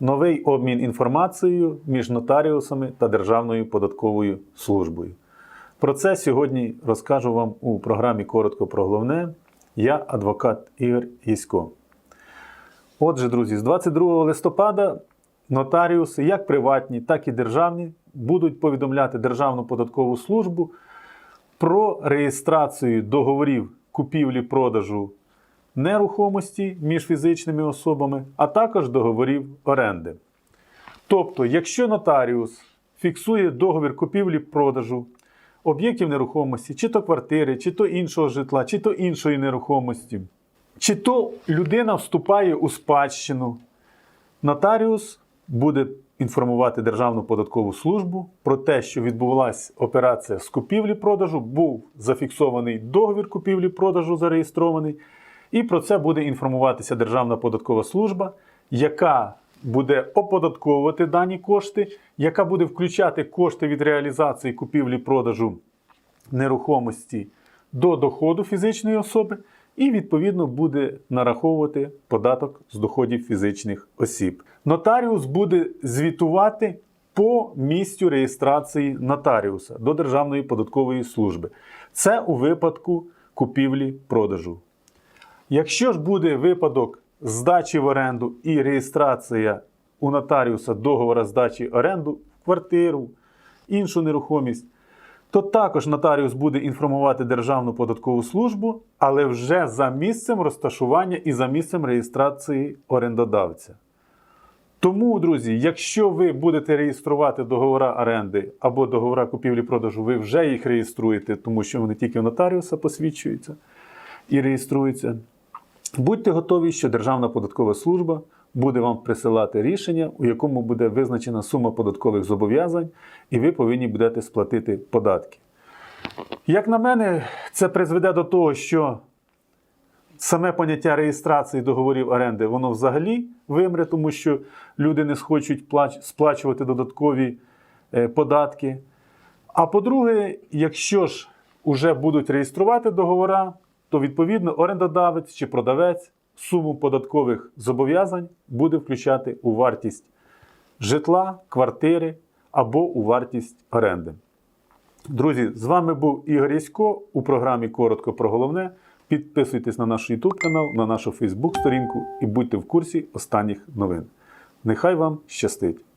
Новий обмін інформацією між нотаріусами та Державною податковою службою. Про це сьогодні розкажу вам у програмі Коротко про головне. Я адвокат Ігор Єсько. Отже, друзі, з 22 листопада нотаріуси, як приватні, так і державні, будуть повідомляти Державну податкову службу про реєстрацію договорів купівлі-продажу нерухомості між фізичними особами, а також договорів оренди. Тобто, якщо нотаріус фіксує договір купівлі-продажу об'єктів нерухомості, чи то квартири, чи то іншого житла, чи то іншої нерухомості, чи то людина вступає у спадщину, нотаріус буде інформувати Державну податкову службу про те, що відбулася операція з купівлі-продажу, був зафіксований договір купівлі-продажу зареєстрований, і про це буде інформуватися Державна податкова служба, яка буде оподатковувати дані кошти, яка буде включати кошти від реалізації купівлі-продажу нерухомості до доходу фізичної особи, і відповідно буде нараховувати податок з доходів фізичних осіб. Нотаріус буде звітувати по місцю реєстрації нотаріуса до Державної податкової служби. Це у випадку купівлі-продажу. Якщо ж буде випадок здачі в оренду і реєстрація у нотаріуса договора здачі оренду в квартиру, іншу нерухомість, то також нотаріус буде інформувати Державну податкову службу, але вже за місцем розташування і за місцем реєстрації орендодавця. Тому, друзі, якщо ви будете реєструвати договори оренди або договори купівлі-продажу, ви вже їх реєструєте, тому що вони тільки в нотаріуса посвідчуються і реєструються. Будьте готові, що Державна податкова служба буде вам присилати рішення, у якому буде визначена сума податкових зобов'язань, і ви повинні будете сплатити податки. Як на мене, це призведе до того, що саме поняття реєстрації договорів оренди, воно взагалі вимре, тому що люди не схочуть плач- сплачувати додаткові е, податки. А по-друге, якщо ж уже будуть реєструвати договора, то відповідно орендодавець чи продавець суму податкових зобов'язань буде включати у вартість житла, квартири або у вартість оренди. Друзі, з вами був Ігор Ясько у програмі Коротко про головне. Підписуйтесь на наш YouTube канал, на нашу Facebook сторінку і будьте в курсі останніх новин. Нехай вам щастить!